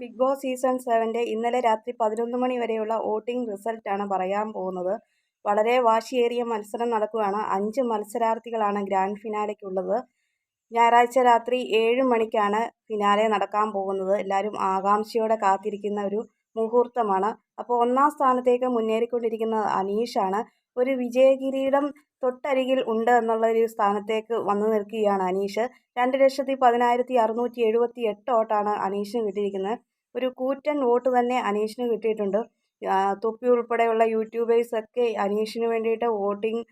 Big boss season സെവന്റെ ഇന്നലെ രാത്രി പതിനൊന്ന് മണി വരെയുള്ള വോട്ടിംഗ് റിസൾട്ടാണ് പറയാൻ പോകുന്നത്. വളരെ വാശിയേറിയ മത്സരം നടക്കുകയാണ്. അഞ്ച് മത്സരാർത്ഥികളാണ് ഗ്രാൻഡ് ഫിനാലയ്ക്കുള്ളത്. ഞായറാഴ്ച രാത്രി ഏഴ് മണിക്കാണ് ഫിനാലെ നടക്കാൻ പോകുന്നത്. എല്ലാവരും ആകാംക്ഷയോടെ കാത്തിരിക്കുന്ന ഒരു മുഹൂർത്തമാണ്. അപ്പോൾ ഒന്നാം സ്ഥാനത്തേക്ക് മുന്നേറിക്കൊണ്ടിരിക്കുന്നത് അനീഷാണ് ഒരു വിജയകിരീടം തൊട്ടരികിൽ ഉണ്ട് എന്നുള്ള ഒരു സ്ഥാനത്തേക്ക് വന്നു നിൽക്കുകയാണ് അനീഷ്. രണ്ട് ലക്ഷത്തി പതിനായിരത്തി അറുന്നൂറ്റി എഴുപത്തി എട്ട് വോട്ടാണ് അനീഷിന് കിട്ടിയിരിക്കുന്നത്. ഒരു കൂറ്റൻ വോട്ട് തന്നെ അനീഷിന് കിട്ടിയിട്ടുണ്ട്. തൊപ്പി ഉൾപ്പെടെയുള്ള യൂട്യൂബേഴ്സൊക്കെ അനീഷിന് വേണ്ടിയിട്ട് വോട്ടിംഗ്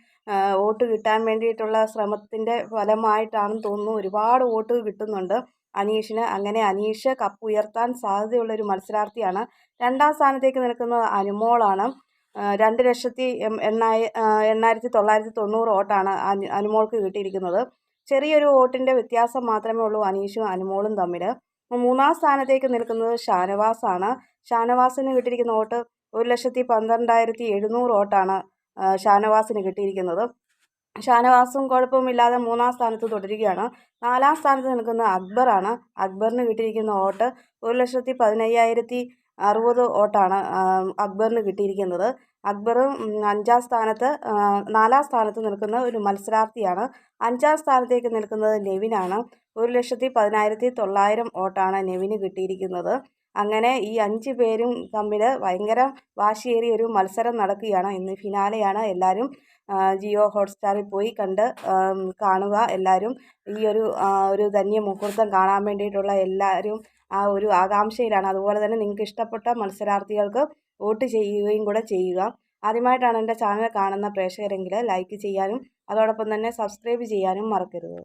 വോട്ട് കിട്ടാൻ വേണ്ടിയിട്ടുള്ള ശ്രമത്തിന്റെ ഫലമായിട്ടാണെന്ന് തോന്നുന്നു. ഒരുപാട് വോട്ട് കിട്ടുന്നുണ്ട്. അനീഷിന് അങ്ങനെ അനീഷ് കപ്പ് ഉയർത്താൻ സാധ്യതയുള്ള ഒരു മത്സരാർത്ഥിയാണ്. രണ്ടാം സ്ഥാനത്തേക്ക് നിൽക്കുന്നത് അനുമോളാണ്. രണ്ട് ലക്ഷത്തി എണ്ണായി എണ്ണായിരത്തി തൊള്ളായിരത്തി തൊണ്ണൂറ് വോട്ടാണ് അനുമോൾക്ക് കിട്ടിയിരിക്കുന്നത്. ചെറിയൊരു വോട്ടിന്റെ വ്യത്യാസം മാത്രമേ ഉള്ളൂ അനീഷും അനുമോളും തമ്മിൽ മൂന്നാം സ്ഥാനത്തേക്ക് നിൽക്കുന്നത് ഷാനവാസാണ്. ഷാനവാസിന് കിട്ടിയിരിക്കുന്ന വോട്ട് ഒരു ലക്ഷത്തി പന്ത്രണ്ടായിരത്തി എഴുന്നൂറ് വോട്ടാണ് ഷാനവാസിന് കിട്ടിയിരിക്കുന്നത്. ഷാനവാസും കുഴപ്പമില്ലാതെ മൂന്നാം സ്ഥാനത്ത് തുടരുകയാണ്. നാലാം സ്ഥാനത്ത് നിൽക്കുന്ന അക്ബറാണ് അക്ബറിന് കിട്ടിയിരിക്കുന്ന വോട്ട് ഒരു ലക്ഷത്തി പതിനയ്യായിരത്തി അറുപത് വോട്ടാണ് അക്ബറിന് കിട്ടിയിരിക്കുന്നത്. അക്ബറും അഞ്ചാം സ്ഥാനത്ത് നാലാം സ്ഥാനത്ത് നിൽക്കുന്ന ഒരു മത്സരാർത്ഥിയാണ്. അഞ്ചാം സ്ഥാനത്തേക്ക് നിൽക്കുന്നത് നെവിനാണ് ഒരു ലക്ഷത്തി പതിനായിരത്തി തൊള്ളായിരം വോട്ടാണ് നെവിന് കിട്ടിയിരിക്കുന്നത്. അങ്ങനെ ഈ അഞ്ച് പേരും തമ്മിൽ ഭയങ്കര വാശിയേറിയ ഒരു മത്സരം നടക്കുകയാണ്. ഇന്ന് ഫിനാലെയാണ് എല്ലാവരും ജിയോ ഹോട്ട്സ്റ്റാറിൽ പോയി കണ്ട് കാണുക. എല്ലാവരും ഈ ഒരു ഒരു ധന്യ മുഹൂർത്തം കാണാൻ വേണ്ടിയിട്ടുള്ള എല്ലാവരും ആ ഒരു ആകാംക്ഷയിലാണ്. അതുപോലെ തന്നെ നിങ്ങൾക്ക് ഇഷ്ടപ്പെട്ട മത്സരാർത്ഥികൾക്ക് വോട്ട് ചെയ്യുകയും കൂടെ ചെയ്യുക. ആദ്യമായിട്ടാണ് എന്റെ ചാനൽ കാണുന്ന പ്രേക്ഷകരെങ്കിൽ ലൈക്ക് ചെയ്യാനും അതോടൊപ്പം തന്നെ സബ്സ്ക്രൈബ് ചെയ്യാനും മറക്കരുത്.